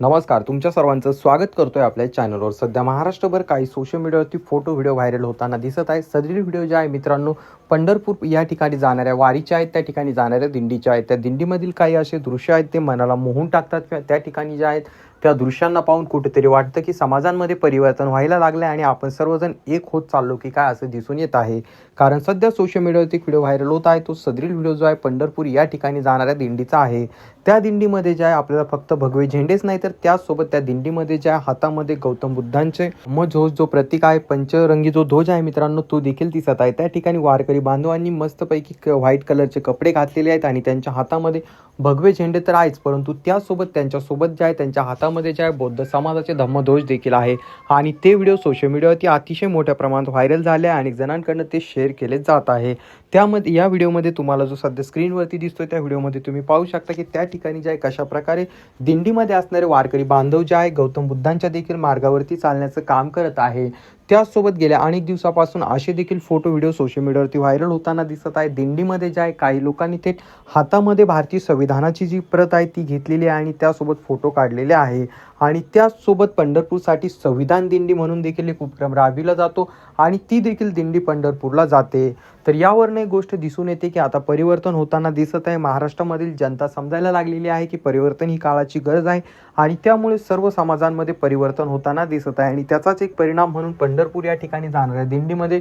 नमस्कार तुमच्या सर्वांचं स्वागत करतोय आपल्या चॅनलवर सध्या महाराष्ट्रभर काही सोशल मीडियावरती फोटो व्हिडिओ व्हायरल होताना दिसत आहे. सदरील व्हिडिओ जे आहे मित्रांनो पंढरपूर या ठिकाणी जाणाऱ्या वारीच्या आहेत त्या ठिकाणी जाणाऱ्या दिंडीच्या आहेत. त्या दिंडीमधील काही असे दृश्य आहेत ते मनाला मोहून टाकतात किंवा त्या ठिकाणी जे आहेत त्या दृश्यांना पाहून कुठेतरी वाटतं की समाजांमध्ये परिवर्तन व्हायला लागलं आहे आणि आपण सर्वजण एक होत चाललो की काय असं दिसून येत आहे. कारण सध्या सोशल मीडियावरती व्हिडिओ व्हायरल होत आहे. तो सदरील व्हिडिओ जो आहे पंढरपूर या ठिकाणी जाणाऱ्या दिंडीचा आहे. त्या दिंडीमध्ये जे आहे आपल्याला फक्त भगवे झेंडेच नाही तर त्याचसोबत त्या दिंडीमध्ये ज्या हातामध्ये गौतम बुद्धांचे मग ध्वज जो प्रतीक आहे पंचरंगी जो ध्वज आहे मित्रांनो तो देखील दिसत आहे. त्या ठिकाणी वारकरी बांधवांनी मस्तपैकी क- व्हाईट कलरचे कपडे घातलेले आहेत आणि त्यांच्या हातामध्ये भगवे झेंडे तर आहेच परंतु त्यासोबत त्यांच्यासोबत जे आहे त्यांच्या हातामध्ये जे आहे बौद्ध समाजाचे धम्मध्वज देखील आहे. आणि ते व्हिडिओ सोशल मीडियावरती अतिशय मोठ्या प्रमाणात व्हायरल झाले आहे आणि जणांकडनं ते शेअर केले जात आहे. त्यामध्ये या व्हिडिओमध्ये तुम्हाला जो सध्या स्क्रीनवरती दिसतोय त्या व्हिडिओमध्ये तुम्ही पाहू शकता की त्या ठिकाणी जे आहे कशा प्रकारे दिंडीमध्ये असणारे वारकरी बांधव जे आहे गौतम बुद्धांच्या देखील मार्गावरती चालण्याचं काम करत आहे. त्याचसोबत गेल्या अनेक दिवसापासून असे देखील फोटो व्हिडिओ सोशल मीडियावरती व्हायरल होताना दिसत आहे. दिंडीमध्ये जे आहे काही लोकांनी थेट हातामध्ये भारतीय संविधानाची जी प्रत आहे ती घेतलेली आहे आणि त्यासोबत फोटो काढलेले आहे. आणि त्याचसोबत पंढरपूरसाठी संविधान दिंडी म्हणून देखील एक उपक्रम राबविला जातो आणि ती देखील दिंडी पंढरपूरला जाते. तर यावरनं एक गोष्ट दिसून येते की आता परिवर्तन होताना दिसत आहे. महाराष्ट्रामधील जनता समजायला लागलेली आहे की परिवर्तन ही काळाची गरज आहे आणि त्यामुळे सर्व समाजांमध्ये परिवर्तन होताना दिसत आहे. आणि त्याचाच एक परिणाम म्हणून पंढरपूर या ठिकाणी जाणाऱ्या दिंडीमध्ये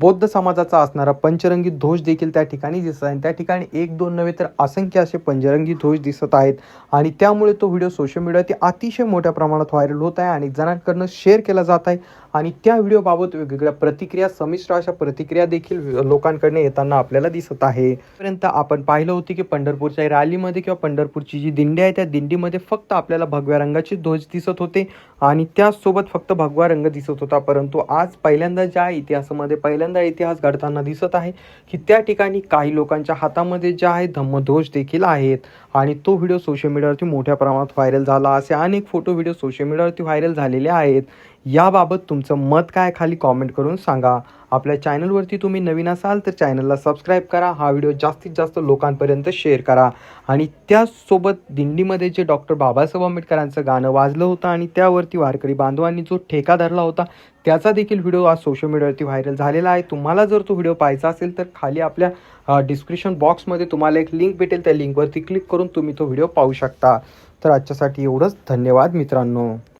बौद्ध समाजाचा असणारा पंचरंगी ध्वज देखील त्या ठिकाणी दिसत आहे. त्या ठिकाणी एक दोन नव्हे तर असंख्य असे पंचरंगी ध्वज दिसत आहेत. आणि त्यामुळे तो व्हिडिओ सोशल मीडियावरती अतिशय मोठ्या प्रमाणात व्हायरल होत आहे आणि जणांकडनं शेअर केला जात आहे. आणि त्या व्हिडिओबाबत वेगवेगळ्या प्रतिक्रिया संमिश्र अशा प्रतिक्रिया देखील लोकांकडनं येताना आपल्याला दिसत आहे. पर्यंत आपण पाहिलं होतं की पंढरपूरच्या रॅलीमध्ये किंवा पंढरपूरची जी दिंडी आहे त्या दिंडीमध्ये फक्त आपल्याला भगव्या रंगाचे ध्वज दिसत होते. आणि त्याचसोबत फक्त भगवा रंग दिसत होता. परंतु आज पहिल्यांदा ज्या इतिहासामध्ये पहिल्या पहिल्यांदा इतिहास घडताना दिसत आहे की त्या ठिकाणी काही लोकांच्या हातामध्ये जे आहे धम्मध्वज देखील आहेत. आणि तो व्हिडिओ सोशल मीडियावरती मोठ्या प्रमाणात व्हायरल झाला असे अनेक फोटो व्हिडिओ सोशल मीडियावरती व्हायरल झालेले आहेत. याबाबत तुमचं मत काय खाली कॉमेंट करून सांगा. आपल्या चॅनलवरती तुम्ही नवीन असाल तर चॅनलला सबस्क्राईब करा. हा व्हिडिओ जास्तीत जास्त लोकांपर्यंत शेअर करा. आणि त्याचसोबत दिंडीमध्ये जे डॉक्टर बाबासाहेब आंबेडकरांचं गाणं वाजलं होतं आणि त्यावरती वारकरी बांधवांनी जो ठेका धरला होता त्याचा देखील व्हिडिओ आज सोशल मीडियावरती व्हायरल झालेला आहे. तुम्हाला जर तो व्हिडिओ पाहायचा असेल तर खाली आपल्या डिस्क्रिप्शन बॉक्समध्ये तुम्हाला एक लिंक भेटेल. त्या लिंकवरती क्लिक करून करून तुम्ही तो व्हिडिओ पाहू शकता. तर आजच्यासाठी एवढंच. धन्यवाद मित्रांनो.